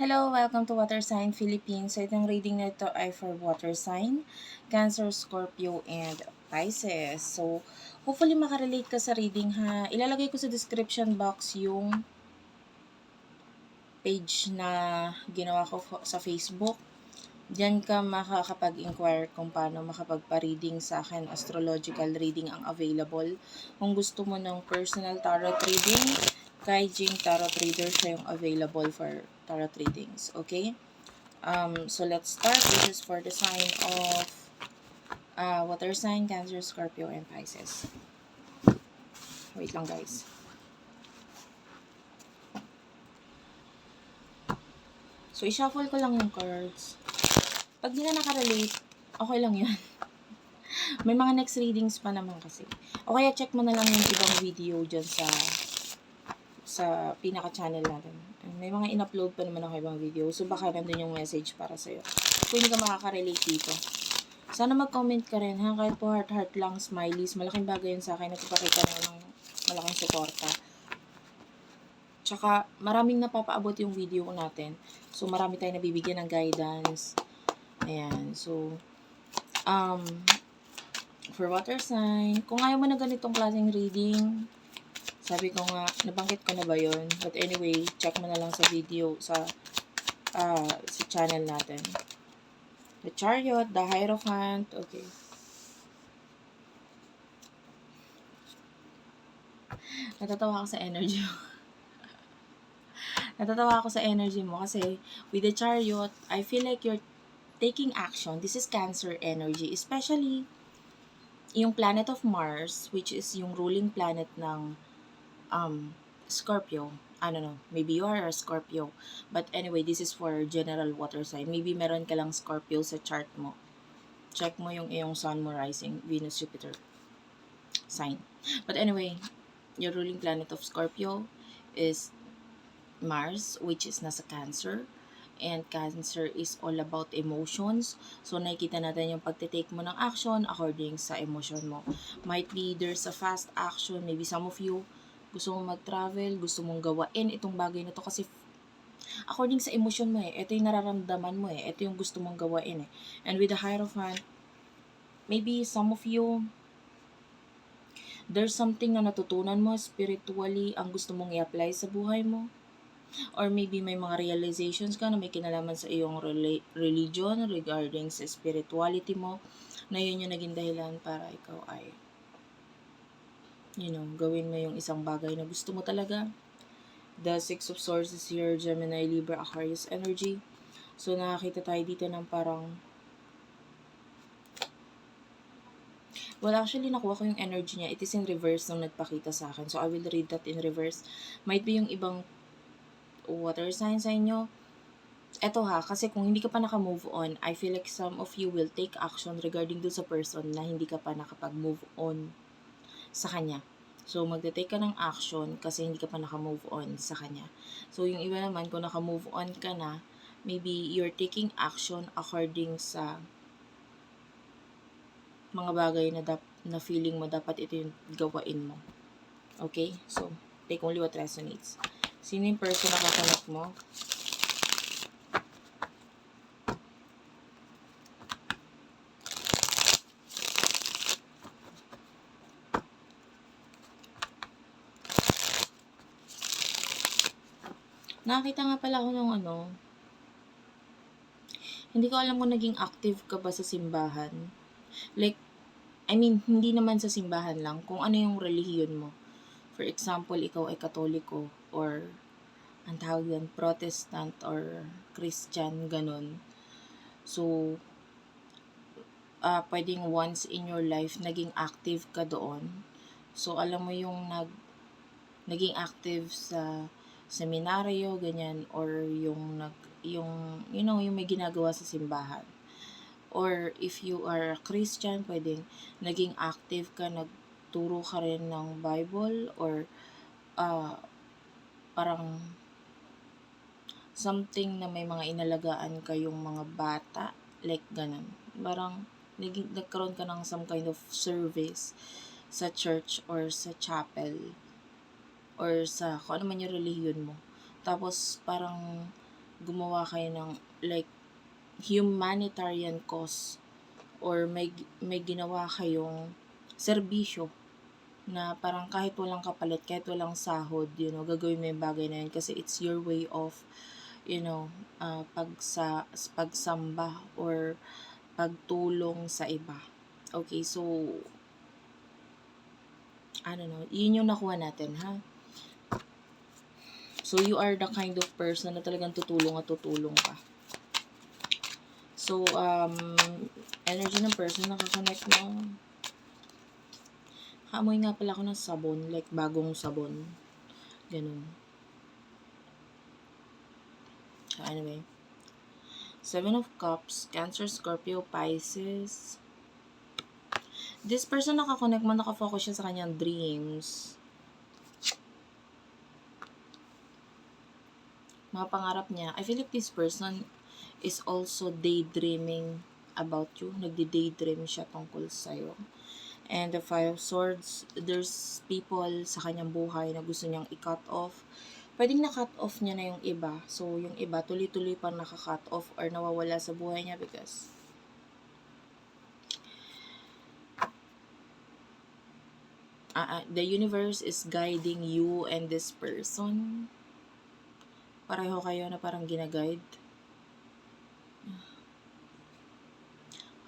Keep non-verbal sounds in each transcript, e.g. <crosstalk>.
Hello, welcome to Water Sign Philippines. So itong reading na ito ay for Water Sign, Cancer, Scorpio, and Pisces. So hopefully makarelate ka sa reading ha. Ilalagay ko sa description box yung page na ginawa ko sa Facebook. Diyan ka makakapag-inquire kung paano makapagpa-reading sa akin. Astrological reading ang available. Kung gusto mo ng personal tarot reading, kay Jing Tarot Reader siya yung available for tarot readings. Okay? Um, so let's start. This is for the sign of uh, water sign, Cancer, Scorpio, and Pisces. Wait lang guys. So, i-shuffle ko lang yung cards. Pag di na nakarelate, okay lang yun. <laughs> May mga next readings pa naman kasi. O kaya check mo na lang yung ibang video dyan sa sa pinaka-channel natin. May mga in-upload pa naman ako ibang video. So, baka nandun yung message para sa'yo. Kung hindi ka makaka-relate dito. Sana mag-comment ka rin, ha? Kahit po heart-heart lang, smileys. Malaking bagay yun sa akin. Nagpapakita na ng malaking suporta. Tsaka, maraming napapaabot yung video ko natin. So, marami tayong nabibigyan ng guidance. Ayan. So, um, for water sign, kung ayaw mo na ganitong klaseng reading, sabi ko nga, nabanggit ko na ba yon But anyway, check mo na lang sa video, sa, ah, sa channel natin. The Chariot, The Hierophant, okay. <laughs> Natatawa ako sa energy mo. <laughs> Natatawa ako sa energy mo kasi with the Chariot, I feel like you're taking action. This is Cancer energy, especially yung planet of Mars, which is yung ruling planet ng um, Scorpio. I don't know, maybe you are a Scorpio. But anyway, this is for general water sign. Maybe meron ka lang Scorpio sa chart mo. Check mo yung iyong Sun mo rising, Venus, Jupiter sign. But anyway, your ruling planet of Scorpio is Mars, which is nasa Cancer. And Cancer is all about emotions. So, nakikita natin yung pagtitake mo ng action according sa emotion mo. Might be there's a fast action. Maybe some of you gusto mong mag-travel, gusto mong gawain itong bagay na to kasi according sa emotion mo eh, ito yung nararamdaman mo eh, ito yung gusto mong gawain eh. And with the Hierophant, maybe some of you, there's something na natutunan mo spiritually ang gusto mong i-apply sa buhay mo. Or maybe may mga realizations ka na may kinalaman sa iyong religion regarding sa spirituality mo na yun yung naging dahilan para ikaw ay you know, gawin mo yung isang bagay na gusto mo talaga. The Six of Swords is your Gemini, Libra, Aquarius energy. So, nakakita tayo dito ng parang Well, actually, nakuha ko yung energy niya. It is in reverse nung nagpakita sa akin. So, I will read that in reverse. Might be yung ibang water sign sa inyo. Eto ha, kasi kung hindi ka pa naka-move on, I feel like some of you will take action regarding do sa person na hindi ka pa nakapag-move on sa kanya. So, magte-take ka ng action kasi hindi ka pa naka-move on sa kanya. So, yung iba naman, kung naka-move on ka na, maybe you're taking action according sa mga bagay na, dap- na feeling mo dapat ito yung gawain mo. Okay? So, take only what resonates. Sino yung person na kakanap mo? Nakakita nga pala ako ng ano, hindi ko alam kung naging active ka ba sa simbahan. Like, I mean, hindi naman sa simbahan lang, kung ano yung relihiyon mo. For example, ikaw ay katoliko or ang tawag yan, protestant or christian, ganun. So, ah pwedeng once in your life, naging active ka doon. So, alam mo yung nag, naging active sa seminaryo, ganyan, or yung nag, yung, you know, yung may ginagawa sa simbahan. Or if you are a Christian, pwedeng naging active ka, nagturo ka rin ng Bible, or ah parang something na may mga inalagaan kayong mga bata, like ganun. Parang naging, nagkaroon ka ng some kind of service sa church or sa chapel or sa kung ano man yung relihiyon mo. Tapos parang gumawa kayo ng like humanitarian cause or may may ginawa kayong serbisyo na parang kahit walang kapalit, kahit walang sahod, you know, gagawin mo yung bagay na yun kasi it's your way of, you know, uh, pagsa, pagsamba or pagtulong sa iba. Okay, so, I don't know, yun yung nakuha natin, ha? So, you are the kind of person na talagang tutulong at tutulong ka. So, um, energy ng person nakakonect mo. Kaamoy nga pala ako ng sabon, like bagong sabon. Ganun. Anyway. Seven of Cups, Cancer, Scorpio, Pisces. This person nakakonect mo, nakafocus siya sa kanyang dreams. Mga pangarap niya. I feel like this person is also daydreaming about you. Nagdi-daydream siya tungkol sa'yo. And the Five of Swords, there's people sa kanyang buhay na gusto niyang i-cut off. Pwedeng na-cut off niya na yung iba. So, yung iba, tuloy-tuloy pa naka-cut off or nawawala sa buhay niya because uh, the universe is guiding you and this person. Pareho kayo na parang ginaguide.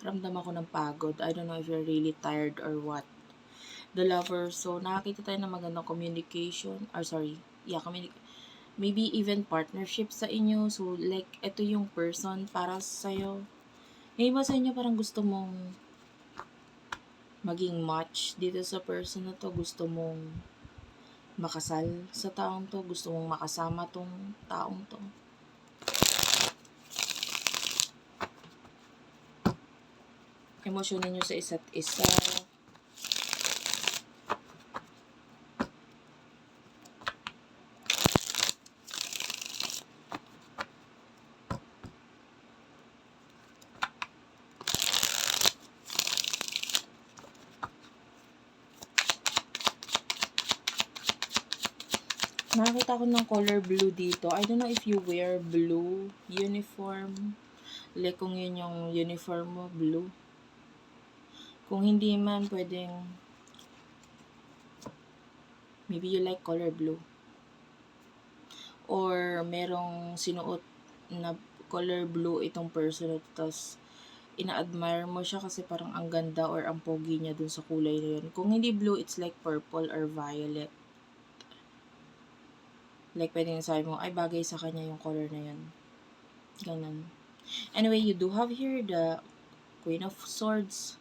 Ramdam ako ng pagod. I don't know if you're really tired or what. The lover. So, nakakita tayo ng magandang communication. Or sorry. Yeah, communication. Maybe even partnership sa inyo. So, like, ito yung person para sa'yo. Yung iba sa inyo parang gusto mong maging match dito sa person na to. Gusto mong makasal sa taong to. Gusto mong makasama tong taong to. Emosyon ninyo sa isa't isa. Nakakita ko ng color blue dito. I don't know if you wear blue uniform. Like kung yun yung uniform mo, blue. Kung hindi man, pwedeng maybe you like color blue. Or merong sinuot na color blue itong person at tapos ina-admire mo siya kasi parang ang ganda or ang pogi niya dun sa kulay na yun. Kung hindi blue, it's like purple or violet. Like, pwedeng sabi mo, ay, bagay sa kanya yung color na yun. Ganun. Anyway, you do have here the Queen of Swords.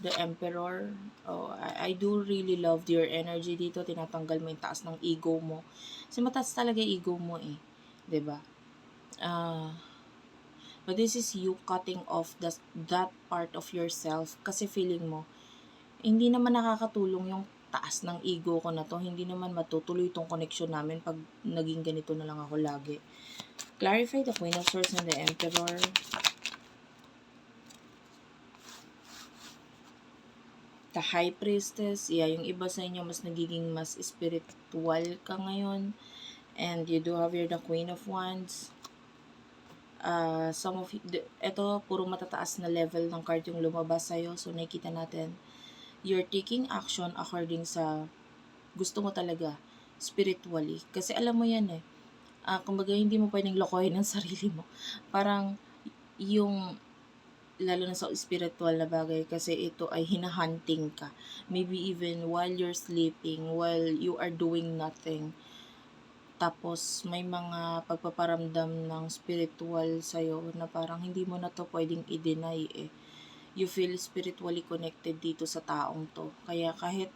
The Emperor. Oh, I, I do really love your energy dito. Tinatanggal mo yung taas ng ego mo. Kasi mataas talaga yung ego mo eh. ba? Ah... Uh, but this is you cutting off the, that part of yourself kasi feeling mo, hindi naman nakakatulong yung taas ng ego ko na to, hindi naman matutuloy itong connection namin pag naging ganito na lang ako lagi. Clarify the Queen of Swords and the Emperor. The High Priestess. Yeah, yung iba sa inyo mas nagiging mas spiritual ka ngayon. And you do have here the Queen of Wands. Uh, some of ito, puro matataas na level ng card yung lumabas sa'yo. So, nakikita natin you're taking action according sa gusto mo talaga spiritually. Kasi alam mo yan eh. Uh, kumbaga, hindi mo pwedeng lokohin ang <laughs> sarili mo. Parang, yung, lalo na sa spiritual na bagay, kasi ito ay hinahunting ka. Maybe even while you're sleeping, while you are doing nothing. Tapos, may mga pagpaparamdam ng spiritual sa'yo na parang hindi mo na to pwedeng i-deny eh you feel spiritually connected dito sa taong to. Kaya kahit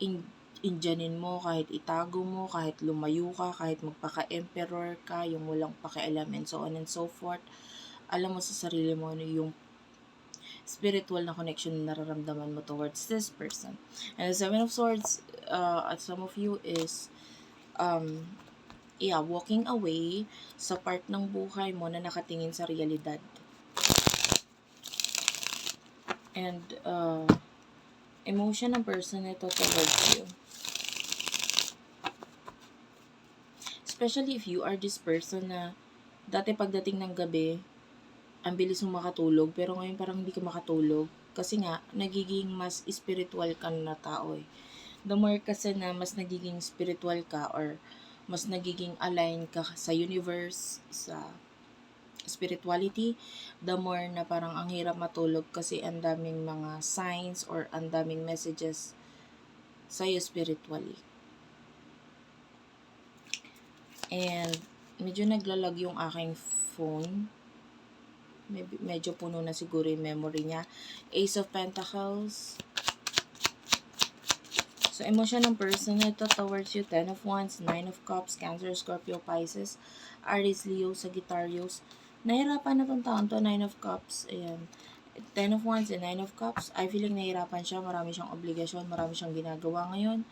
in, indyanin mo, kahit itago mo, kahit lumayo ka, kahit magpaka-emperor ka, yung walang pakialam and so on and so forth, alam mo sa sarili mo ano yung spiritual na connection na nararamdaman mo towards this person. And the Seven of Swords, uh, at some of you is, um, yeah, walking away sa part ng buhay mo na nakatingin sa realidad and uh, emotion ng person nito towards you. Especially if you are this person na dati pagdating ng gabi, ang bilis mo makatulog, pero ngayon parang hindi ka makatulog. Kasi nga, nagiging mas spiritual ka na tao eh. The more kasi na mas nagiging spiritual ka or mas nagiging align ka sa universe, sa spirituality, the more na parang ang hirap matulog kasi ang daming mga signs or ang daming messages sa'yo spiritually. And medyo naglalag yung aking phone. Maybe, medyo puno na siguro yung memory niya. Ace of Pentacles. So, emotion ng person na ito towards you, Ten of Wands, Nine of Cups, Cancer, Scorpio, Pisces, Aries, Leo, Sagittarius. Nahirapan na tong taon to, Nine of Cups. Ayan. Ten of Wands and Nine of Cups. I feel like nahirapan siya. Marami siyang obligasyon. Marami siyang ginagawa ngayon.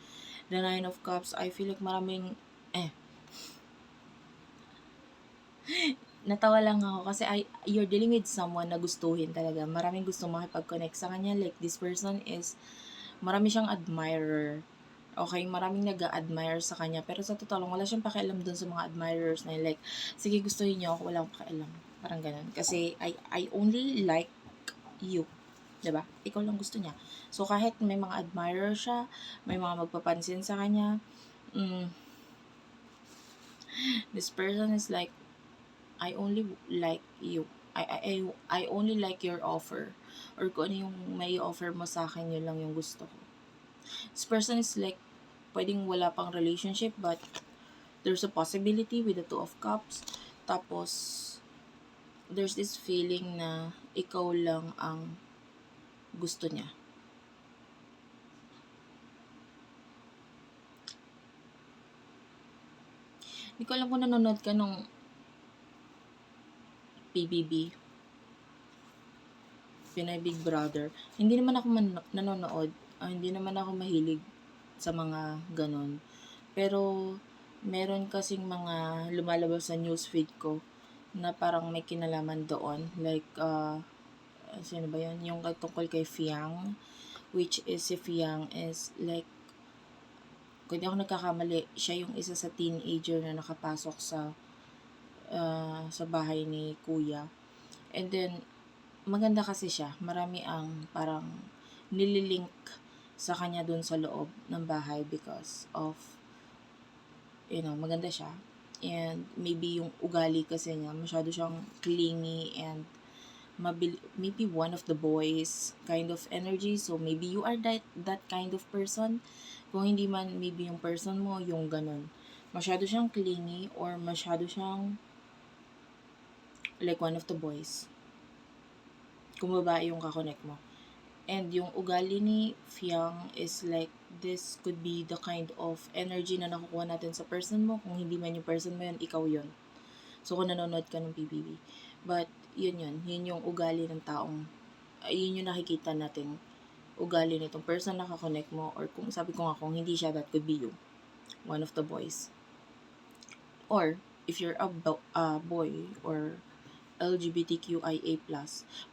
The Nine of Cups, I feel like maraming, eh, <laughs> natawa lang ako kasi I, you're dealing with someone na gustuhin talaga. Maraming gusto makipag-connect sa kanya. Like, this person is, marami siyang admirer. Okay, maraming nag-admire sa kanya. Pero sa totoo lang, wala siyang pakialam dun sa mga admirers na like, sige, gustuhin niyo ako, wala akong pakialam. Parang ganun. Kasi, I, I only like you. ba? Ikaw lang gusto niya. So, kahit may mga admirer siya, may mga magpapansin sa kanya, mm, this person is like, I only like you. I, I, I, I only like your offer. Or kung ano yung may offer mo sa akin, yun lang yung gusto ko. This person is like, pwedeng wala pang relationship, but there's a possibility with the two of cups. Tapos, there's this feeling na ikaw lang ang gusto niya. Hindi ko alam kung nanonood ka nung PBB. Pinay Big Brother. Hindi naman ako man- nanonood. Ah, hindi naman ako mahilig sa mga ganon. Pero, meron kasing mga lumalabas sa newsfeed ko na parang may kinalaman doon. Like, uh, sino ba yun? Yung tungkol kay Fiang. Which is, si Fiang is like, kung di ako nagkakamali, siya yung isa sa teenager na nakapasok sa uh, sa bahay ni kuya. And then, maganda kasi siya. Marami ang parang nililink sa kanya dun sa loob ng bahay because of, you know, maganda siya. And maybe yung ugali kasi niya, masyado siyang clingy and mabili, maybe one of the boys kind of energy. So, maybe you are that, that kind of person. Kung hindi man, maybe yung person mo, yung ganun. Masyado siyang clingy or masyado siyang like one of the boys. Kung babae yung kakonect mo. And yung ugali ni Fiang is like, this could be the kind of energy na nakukuha natin sa person mo. Kung hindi man yung person mo yun, ikaw yun. So, kung nanonood ka ng PBB. But, yun yun. Yun yung ugali ng taong, yun yung nakikita natin ugali nitong person na kakonect mo or kung sabi ko nga kung hindi siya, that could be you. One of the boys. Or, if you're a bo- uh, boy or LGBTQIA+.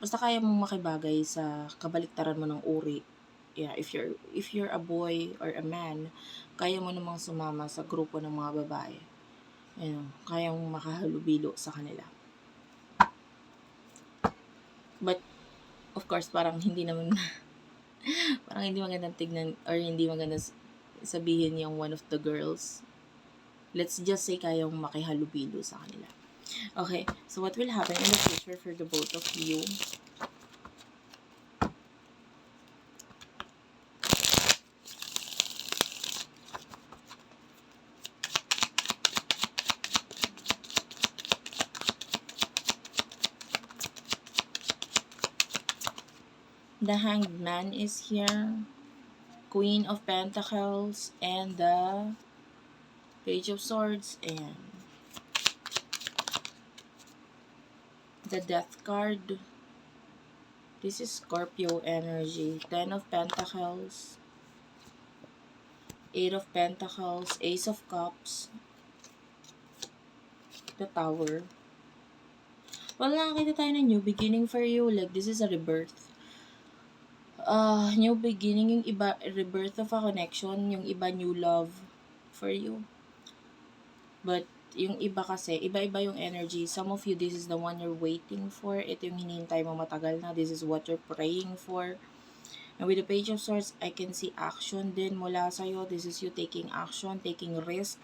Basta kaya mong makibagay sa kabaliktaran mo ng uri. Yeah, if you're if you're a boy or a man, kaya mo namang sumama sa grupo ng mga babae. Know, kaya mong makahalubilo sa kanila. But of course, parang hindi naman <laughs> parang hindi magandang tignan or hindi magandang sabihin yung one of the girls. Let's just say kaya mong makihalubilo sa kanila. Okay, so what will happen in the future for the both of you? The Hanged Man is here. Queen of Pentacles and the Page of Swords and the Death card. This is Scorpio energy. Ten of Pentacles. Eight of Pentacles. Ace of Cups. The Tower. Well, nakakita tayo ng new beginning for you. Like, this is a rebirth. Uh, new beginning, yung iba, rebirth of a connection. Yung iba, new love for you. But, yung iba kasi, iba-iba yung energy. Some of you, this is the one you're waiting for. Ito yung hinihintay mo matagal na. This is what you're praying for. And with the Page of Swords, I can see action din mula sa'yo. This is you taking action, taking risk.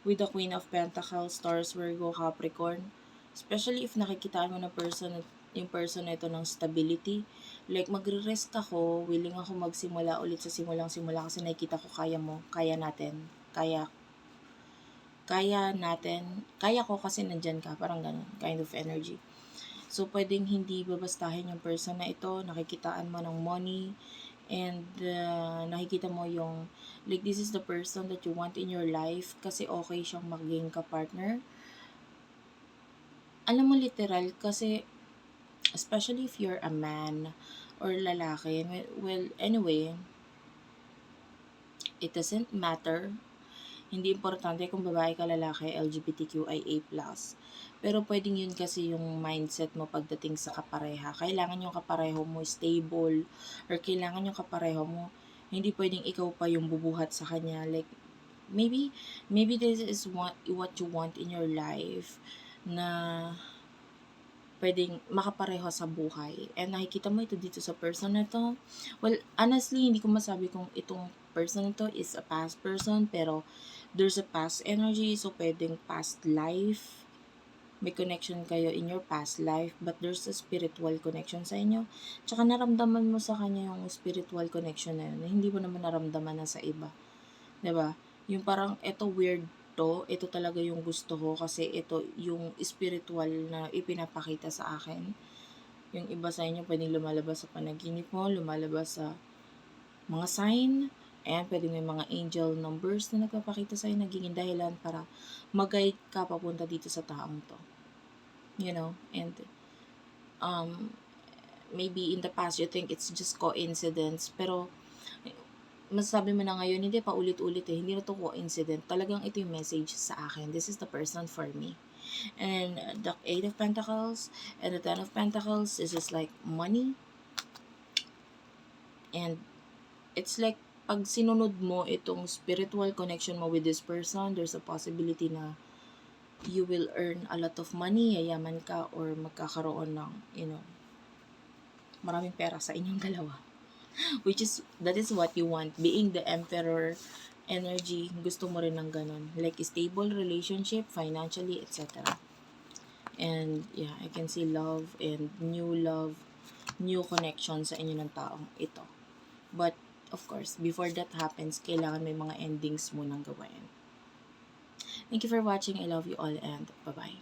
With the Queen of Pentacles, Taurus, Virgo, Capricorn. Especially if nakikitaan mo na person, yung person na ito ng stability. Like, magre-risk ako, willing ako magsimula ulit sa simulang simula kasi nakikita ko kaya mo, kaya natin, kaya kaya natin, kaya ko kasi nandyan ka, parang ganun, kind of energy. So, pwedeng hindi babastahin yung person na ito, nakikitaan mo ng money, and uh, nakikita mo yung, like, this is the person that you want in your life, kasi okay siyang maging ka-partner. Alam mo, literal, kasi, especially if you're a man, or lalaki, well, anyway, it doesn't matter hindi importante kung babae ka lalaki, LGBTQIA+. Pero pwedeng yun kasi yung mindset mo pagdating sa kapareha. Kailangan yung kapareho mo stable or kailangan yung kapareho mo hindi pwedeng ikaw pa yung bubuhat sa kanya. Like, maybe, maybe this is what, what you want in your life na pwedeng makapareho sa buhay. And nakikita mo ito dito sa person na to. Well, honestly, hindi ko masabi kung itong person to is a past person, pero there's a past energy, so pwedeng past life. May connection kayo in your past life, but there's a spiritual connection sa inyo. Tsaka naramdaman mo sa kanya yung spiritual connection na yun, na hindi mo naman naramdaman na sa iba. ba? Yung parang, eto weird to, ito talaga yung gusto ko kasi ito yung spiritual na ipinapakita sa akin. Yung iba sa inyo pwedeng lumalabas sa panaginip mo, lumalabas sa mga sign, Ayan, pwede may mga angel numbers na nagpapakita sa'yo, nagiging dahilan para mag-guide ka papunta dito sa taong to. You know, and um, maybe in the past you think it's just coincidence, pero masasabi mo na ngayon, hindi pa ulit-ulit eh, hindi na to coincidence. Talagang ito yung message sa akin. This is the person for me. And the Eight of Pentacles and the Ten of Pentacles is just like money. And it's like pag sinunod mo itong spiritual connection mo with this person, there's a possibility na you will earn a lot of money, yayaman ka, or magkakaroon ng, you know, maraming pera sa inyong <laughs> dalawa. Which is, that is what you want. Being the emperor energy, gusto mo rin ng ganun. Like, stable relationship, financially, etc. And, yeah, I can see love and new love, new connection sa inyo ng taong ito. But, of course, before that happens, kailangan may mga endings munang gawain. Thank you for watching. I love you all and bye-bye.